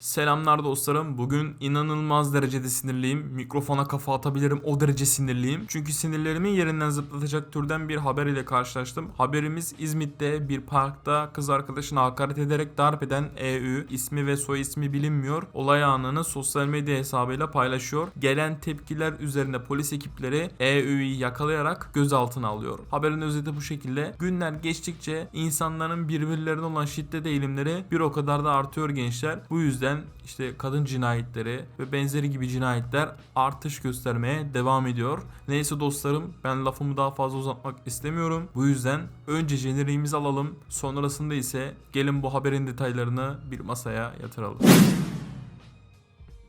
Selamlar dostlarım. Bugün inanılmaz derecede sinirliyim. Mikrofona kafa atabilirim o derece sinirliyim. Çünkü sinirlerimi yerinden zıplatacak türden bir haber ile karşılaştım. Haberimiz İzmit'te bir parkta kız arkadaşına hakaret ederek darp eden EÜ ismi ve soy ismi bilinmiyor. Olay anını sosyal medya hesabıyla paylaşıyor. Gelen tepkiler üzerine polis ekipleri EÜ'yü yakalayarak gözaltına alıyor. Haberin özeti bu şekilde. Günler geçtikçe insanların birbirlerine olan şiddet eğilimleri bir o kadar da artıyor gençler. Bu yüzden işte kadın cinayetleri ve benzeri gibi cinayetler artış göstermeye devam ediyor. Neyse dostlarım ben lafımı daha fazla uzatmak istemiyorum. Bu yüzden önce jeneriğimizi alalım. Sonrasında ise gelin bu haberin detaylarını bir masaya yatıralım.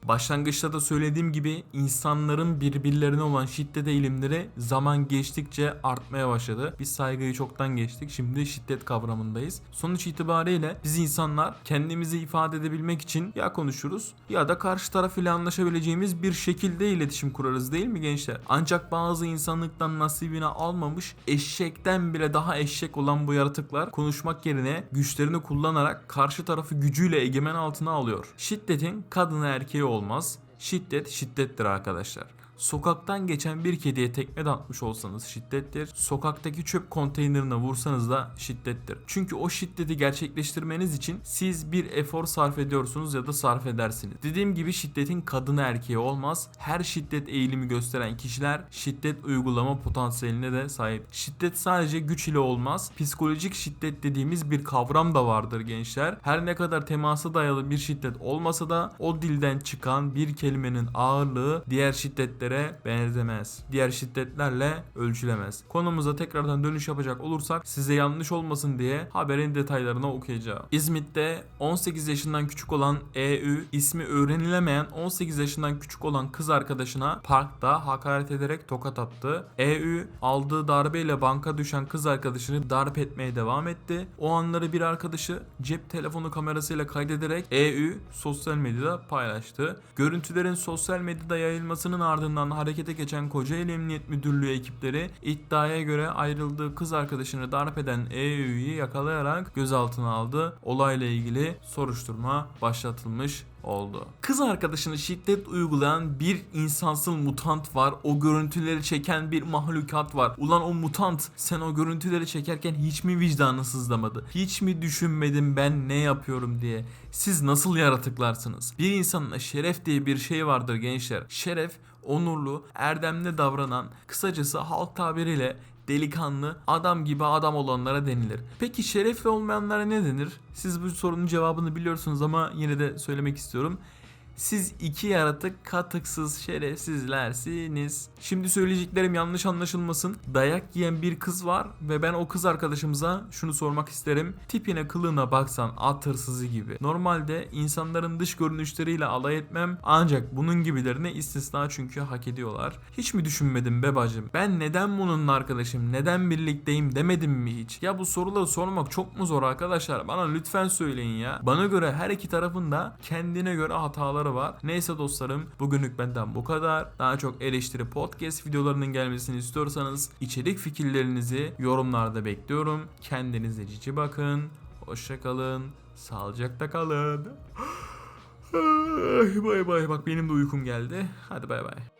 Başlangıçta da söylediğim gibi insanların birbirlerine olan şiddet eğilimleri zaman geçtikçe artmaya başladı. Biz saygıyı çoktan geçtik. Şimdi şiddet kavramındayız. Sonuç itibariyle biz insanlar kendimizi ifade edebilmek için ya konuşuruz ya da karşı taraf ile anlaşabileceğimiz bir şekilde iletişim kurarız değil mi gençler? Ancak bazı insanlıktan nasibini almamış eşekten bile daha eşek olan bu yaratıklar konuşmak yerine güçlerini kullanarak karşı tarafı gücüyle egemen altına alıyor. Şiddetin kadını erkeği olmaz. Şiddet şiddettir arkadaşlar. Sokaktan geçen bir kediye tekme atmış olsanız şiddettir. Sokaktaki çöp konteynerine vursanız da şiddettir. Çünkü o şiddeti gerçekleştirmeniz için siz bir efor sarf ediyorsunuz ya da sarf edersiniz. Dediğim gibi şiddetin kadını erkeği olmaz. Her şiddet eğilimi gösteren kişiler şiddet uygulama potansiyeline de sahip. Şiddet sadece güç ile olmaz. Psikolojik şiddet dediğimiz bir kavram da vardır gençler. Her ne kadar temasa dayalı bir şiddet olmasa da o dilden çıkan bir kelimenin ağırlığı diğer şiddetlere benzemez. Diğer şiddetlerle ölçülemez. Konumuza tekrardan dönüş yapacak olursak size yanlış olmasın diye haberin detaylarını okuyacağım. İzmit'te 18 yaşından küçük olan EÜ ismi öğrenilemeyen 18 yaşından küçük olan kız arkadaşına parkta hakaret ederek tokat attı. EÜ aldığı darbeyle banka düşen kız arkadaşını darp etmeye devam etti. O anları bir arkadaşı cep telefonu kamerasıyla kaydederek EÜ sosyal medyada paylaştı. Görüntülerin sosyal medyada yayılmasının ardından harekete geçen Kocaeli Emniyet Müdürlüğü ekipleri iddiaya göre ayrıldığı kız arkadaşını darp eden EÜ'yü yakalayarak gözaltına aldı. Olayla ilgili soruşturma başlatılmış oldu. Kız arkadaşına şiddet uygulayan bir insansıl mutant var. O görüntüleri çeken bir mahlukat var. Ulan o mutant sen o görüntüleri çekerken hiç mi vicdanı sızlamadı? Hiç mi düşünmedin ben ne yapıyorum diye? Siz nasıl yaratıklarsınız? Bir insanla şeref diye bir şey vardır gençler. Şeref onurlu, erdemli davranan, kısacası halk tabiriyle delikanlı, adam gibi adam olanlara denilir. Peki şerefli olmayanlara ne denir? Siz bu sorunun cevabını biliyorsunuz ama yine de söylemek istiyorum. Siz iki yaratık katıksız şerefsizlersiniz. Şimdi söyleyeceklerim yanlış anlaşılmasın. Dayak yiyen bir kız var ve ben o kız arkadaşımıza şunu sormak isterim. Tipine kılığına baksan at hırsızı gibi. Normalde insanların dış görünüşleriyle alay etmem ancak bunun gibilerine istisna çünkü hak ediyorlar. Hiç mi düşünmedim be bacım? Ben neden bununla arkadaşım, neden birlikteyim demedim mi hiç? Ya bu soruları sormak çok mu zor arkadaşlar? Bana lütfen söyleyin ya. Bana göre her iki tarafın da kendine göre hataları var. Neyse dostlarım bugünlük benden bu kadar. Daha çok eleştiri podcast videolarının gelmesini istiyorsanız içerik fikirlerinizi yorumlarda bekliyorum. Kendinize cici bakın. Hoşçakalın. Sağlıcakla kalın. Ay, bay bay. Bak benim de uykum geldi. Hadi bay bay.